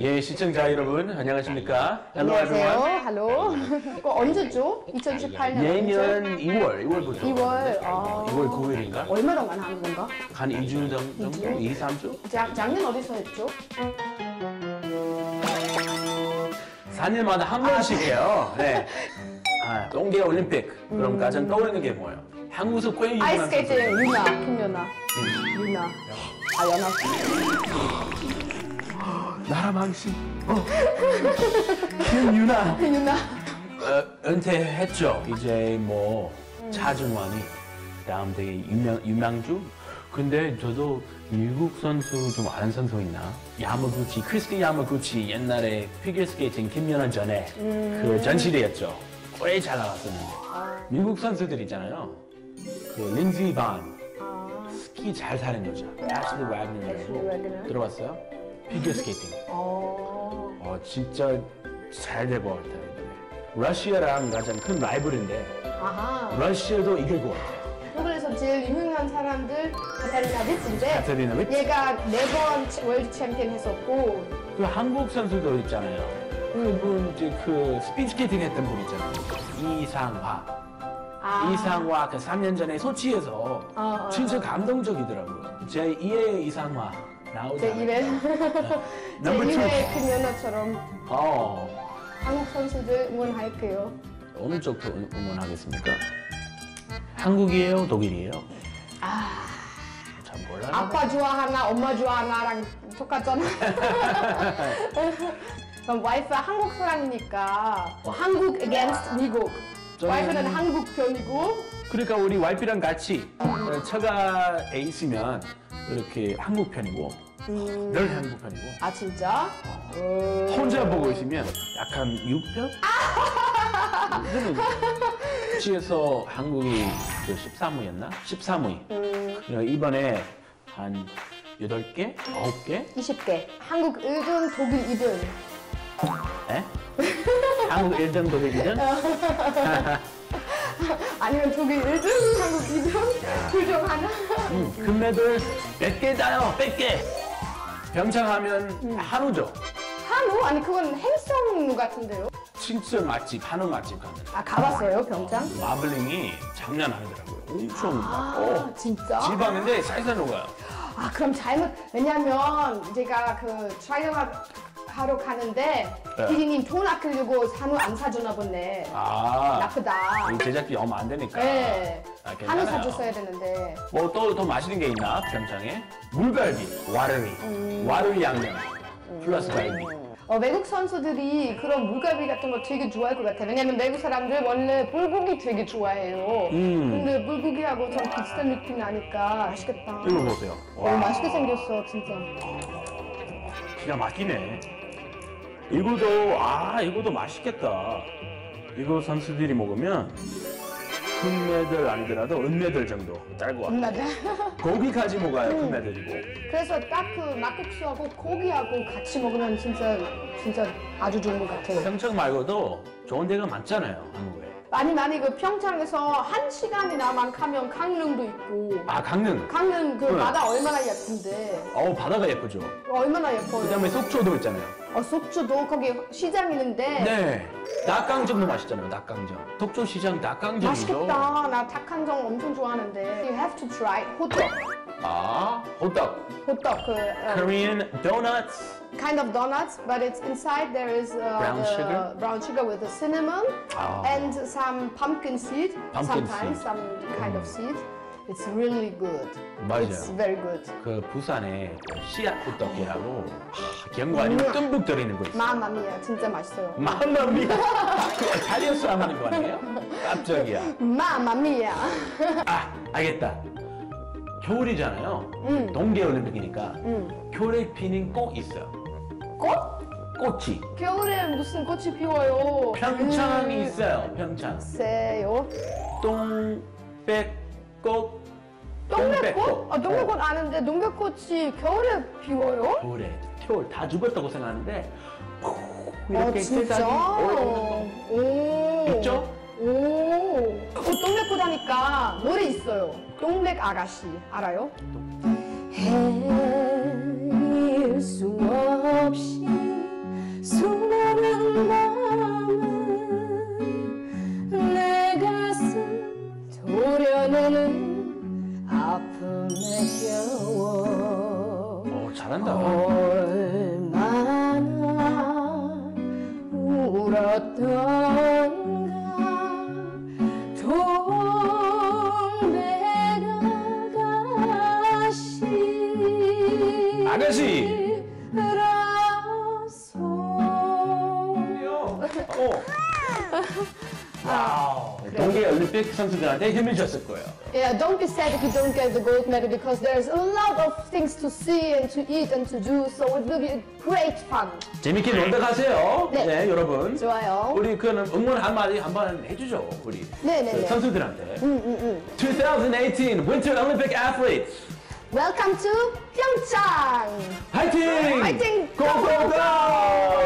예, 시청자 여러분 안녕하십니까? Hello everyone. 안녕하세요. 그거 언제죠? 2018년 내년 2월, 2월부터. 2월. 아. 2월 9일인가? 얼마 동안 하는 건가? 한 2주 정도? 2, 3주? 작, 작년 어디서 했죠? 4년마다 한 번씩 해요. 네. 아, 동계 올림픽. 그럼 가장 떠오르는 게 뭐예요? 한국에서 꽤 유명한 아이스케이트 선수. 유나, 김유나. 유나. 아, 연아. 나라 망신. 어. 김유나. 유나. 어, 은퇴했죠. 이제 뭐 차중환이 다음 되게 유명 유망주. 근데 저도 미국 선수 좀 아는 선수 있나? 야마구치, 크리스티 야마구치 옛날에 피겨스케이팅 김연아 전에 그 전시대였죠. 꽤잘 나갔었는데 미국 선수들 있잖아요. 그 린지 반 아, 스키 잘 타는 여자. 애슐리 애슐리 와그너라고 와그너? 들어봤어요? 피겨 스케이팅. 어. 어, 진짜 잘 될 것 같아요. 러시아랑 가장 큰 라이벌인데 아하. 러시아도 이길 것 같아요. 한국에서 제일 유명한 사람들 카타리나 비츠인데 카타리나 비츠? 얘가 네 번 월드 챔피언 했었고 그 한국 선수도 있잖아요. 그분 이제 그 스피드 스케이팅 했던 분 있잖아요. 이상화. 아. 이상화 그 3년 전에 소치에서 어, 어, 진짜 감동적이더라고요. 제 2의 이상화 제 입에 제 넘버 투. 입에 김연아처럼 어. 한국 선수들 응원할게요. 어느 쪽 응- 응원하겠습니까? 한국이에요? 독일이에요? 아. 잘 몰라요. 아빠 좋아하나 엄마 좋아하나랑 똑같잖아. 그럼 와이프 한국 사람이니까 한국 against 미국. 저는- 와이프는 한국 편이고 그러니까 우리 와이프랑 같이 어, 처가 에 있으면 이렇게 한국 편이고 늘 한국 편이고 아 진짜? 어. 혼자 보고 있으면 약간 육편? 저는 취해서 한국이 그 13위였나? 13위. 음, 이번에 한 8개? 9개? 20개. 한국 1등, 독일 2등. 에? 한국 1등, 독일 2등? 아니면 독일 1등, 한국 2등. 둘 중 하나. 음, 금메달 100개 따요, 100개! 병창하면 한우죠. 한우? 아니 그건 행성 같은데요? 진짜 맛집, 한우 맛집 가는. 아 가봤어요 병장? 마블링이 장난 아니더라고요. 엄청 막, 아 어, 진짜? 지방인데 살살 녹아요. 아 그럼 잘못 왜냐면 제가 그 촬영 하러 가는데 네. 피디님 돈 아끼려고 한우 안 사주나 보네 아, 나쁘다 이 제작비 얼마 안 되니까. 네 아, 한우 괜찮아요. 사줬어야 되는데 뭐 또 더 맛있는 게 있나? 평창에? 물갈비, 와르리, 음. 와르리 양념, 플러스 갈비. 어, 외국 선수들이 그런 물갈비 같은 거 되게 좋아할 것 같아 왜냐면 외국 사람들 원래 불고기 되게 좋아해요 음. 근데 불고기하고 좀 비슷한 느낌 나니까 맛있겠다 이거 보세요. 어, 맛있게 생겼어 진짜 기가 막히네. 이거도 아 이거도 맛있겠다. 이거 선수들이 먹으면 금메달 아니더라도 은메달 정도 딸것 같아. 맞아 고기까지 먹어야 금메달이고. 그래서 딱 그 막국수하고 고기하고 같이 먹으면 진짜 진짜 아주 좋은 것 같아요. 평창 말고도 좋은 데가 많잖아요 한국에. 많이 많이 그 평창에서 한 시간이나만 가면 강릉도 있고 아 강릉. 강릉 그 네. 바다 얼마나 예쁜데 어우 바다가 예쁘죠. 얼마나 예뻐요. 그다음에 속초도 있잖아요. 어, 속초도 거기 시장 있는데 네. 닭강정도 맛있잖아요. 닭강정. 속초 시장 닭강정이죠. 맛있겠다. 나 닭한정 엄청 좋아하는데. You have to try 호떡. 아 호떡. 호떡 그 어, Korean donuts. kind of donuts, but it's inside there is uh, Brown the sugar? brown sugar with the cinnamon Ah. and some pumpkin seed. Pumpkin sometimes seed. some kind of seed. It's really good. 맞아요. It's very good. 그 부산에 그 씨앗 호떡이라고 하, 경관이 듬뿍 들어있는 거 있어요. 마마미야 진짜 맛있어요. 마마미야. 다리어스 하는 거 아니에요? 깜짝이야. 마마미야. 아 알겠다. 겨울이잖아요. 음. 동계 올림픽이니까 음. 겨울에 피는 꽃 있어요. 꽃? 꽃이. 겨울에 무슨 꽃이 피워요? 평창이 음, 있어요. 평창. 글쎄요. 동백꽃. 동백꽃? 아, 동백꽃 아는데 동백꽃이 겨울에 피워요? 겨울에 겨울 다 죽었다고 생각하는데 푹아 이렇게 진짜? 오. 있죠? 오. 어, 동백꽃 하니까 노래 있어요. 동백 아가씨 알아요? 헤일 수 없이 수많은 마음을 내 가슴 도려내는 아픔에 겨워 어, 잘한다. 얼마나 울었던 와우. 동계 올림픽 선수들한테 힘을 줬을 거예요. Yeah, don't be sad if you don't get the gold medal because there's a lot of things to see and to eat and to do, so it will be great fun. 재밌게 놀다 가세요. 네. 네, 여러분. 좋아요. 우리 그 응원 한 마디 한번 해주죠, 우리. 네 네네. 그 선수들한테. 2018 Winter Olympic Athletes. Welcome to Pyeongchang! Fighting! Fighting! Go, go, go!